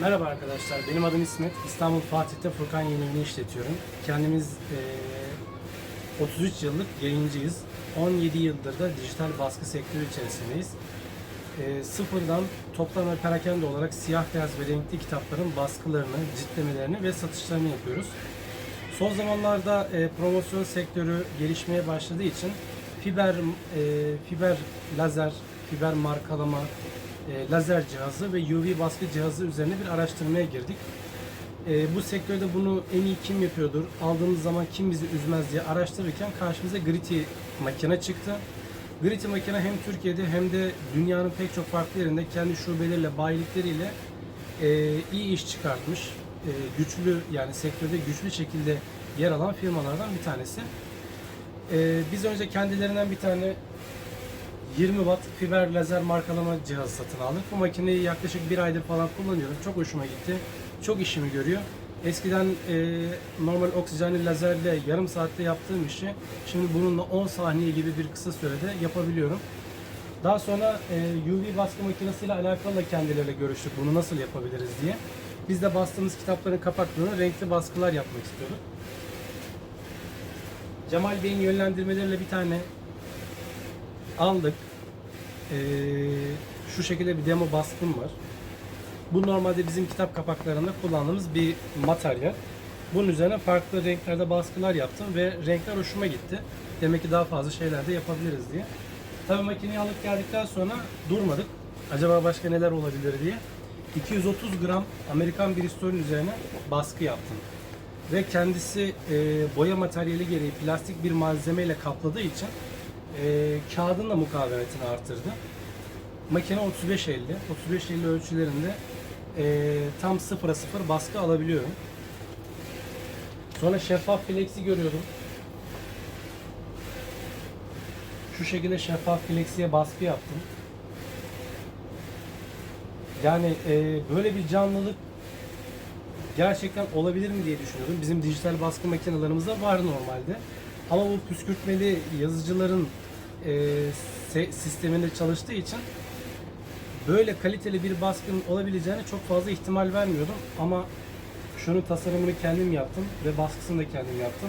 Merhaba arkadaşlar, benim adım İsmet. İstanbul Fatih'te Furkan Yayını'nı işletiyorum. Kendimiz eee, 33 yıllık yayıncıyız. 17 yıldır da dijital baskı sektörü içerisindeyiz. Eee, sıfırdan toplam ve perakende olarak siyah beyaz ve renkli kitapların baskılarını, ciltlemelerini ve satışlarını yapıyoruz. Son zamanlarda e, promosyon sektörü gelişmeye başladığı için fiber e, fiber lazer, fiber markalama, e, lazer cihazı ve UV baskı cihazı üzerine bir araştırmaya girdik. E, bu sektörde bunu en iyi kim yapıyordur, aldığımız zaman kim bizi üzmez diye araştırırken karşımıza Gritty makine çıktı. Gritty makine hem Türkiye'de hem de dünyanın pek çok farklı yerinde kendi şubeleriyle, bayilikleriyle e, iyi iş çıkartmış. E, güçlü yani sektörde güçlü şekilde yer alan firmalardan bir tanesi. E, biz önce kendilerinden bir tane 20 watt fiber lazer markalama cihazı satın aldık. Bu makineyi yaklaşık bir aydır falan kullanıyorum. Çok hoşuma gitti. Çok işimi görüyor. Eskiden e, normal oksijenli lazerle yarım saatte yaptığım işi şimdi bununla 10 saniye gibi bir kısa sürede yapabiliyorum. Daha sonra e, UV baskı makinesiyle alakalı da kendileriyle görüştük bunu nasıl yapabiliriz diye. Biz de bastığımız kitapların kapaklarına renkli baskılar yapmak istiyorduk. Cemal Bey'in yönlendirmeleriyle bir tane aldık. Ee, şu şekilde bir demo baskım var. Bu normalde bizim kitap kapaklarında kullandığımız bir materyal. Bunun üzerine farklı renklerde baskılar yaptım ve renkler hoşuma gitti. Demek ki daha fazla şeyler de yapabiliriz diye. Tabii makineyi alıp geldikten sonra durmadık. Acaba başka neler olabilir diye. 230 gram Amerikan Bristol'ün üzerine baskı yaptım. Ve kendisi e, boya materyali gereği plastik bir malzemeyle kapladığı için e, kağıdın da mukavemetini artırdı. Makine 35-50, 35-50 ölçülerinde e, tam 0'a 0 baskı alabiliyorum. Sonra şeffaf flexi görüyordum. Şu şekilde şeffaf flexiye baskı yaptım. Yani e, böyle bir canlılık gerçekten olabilir mi diye düşünüyordum. Bizim dijital baskı makinelerimizde var normalde. Ama bu püskürtmeli yazıcıların e, sisteminde çalıştığı için böyle kaliteli bir baskının olabileceğine çok fazla ihtimal vermiyordum. Ama şunun tasarımını kendim yaptım ve baskısını da kendim yaptım.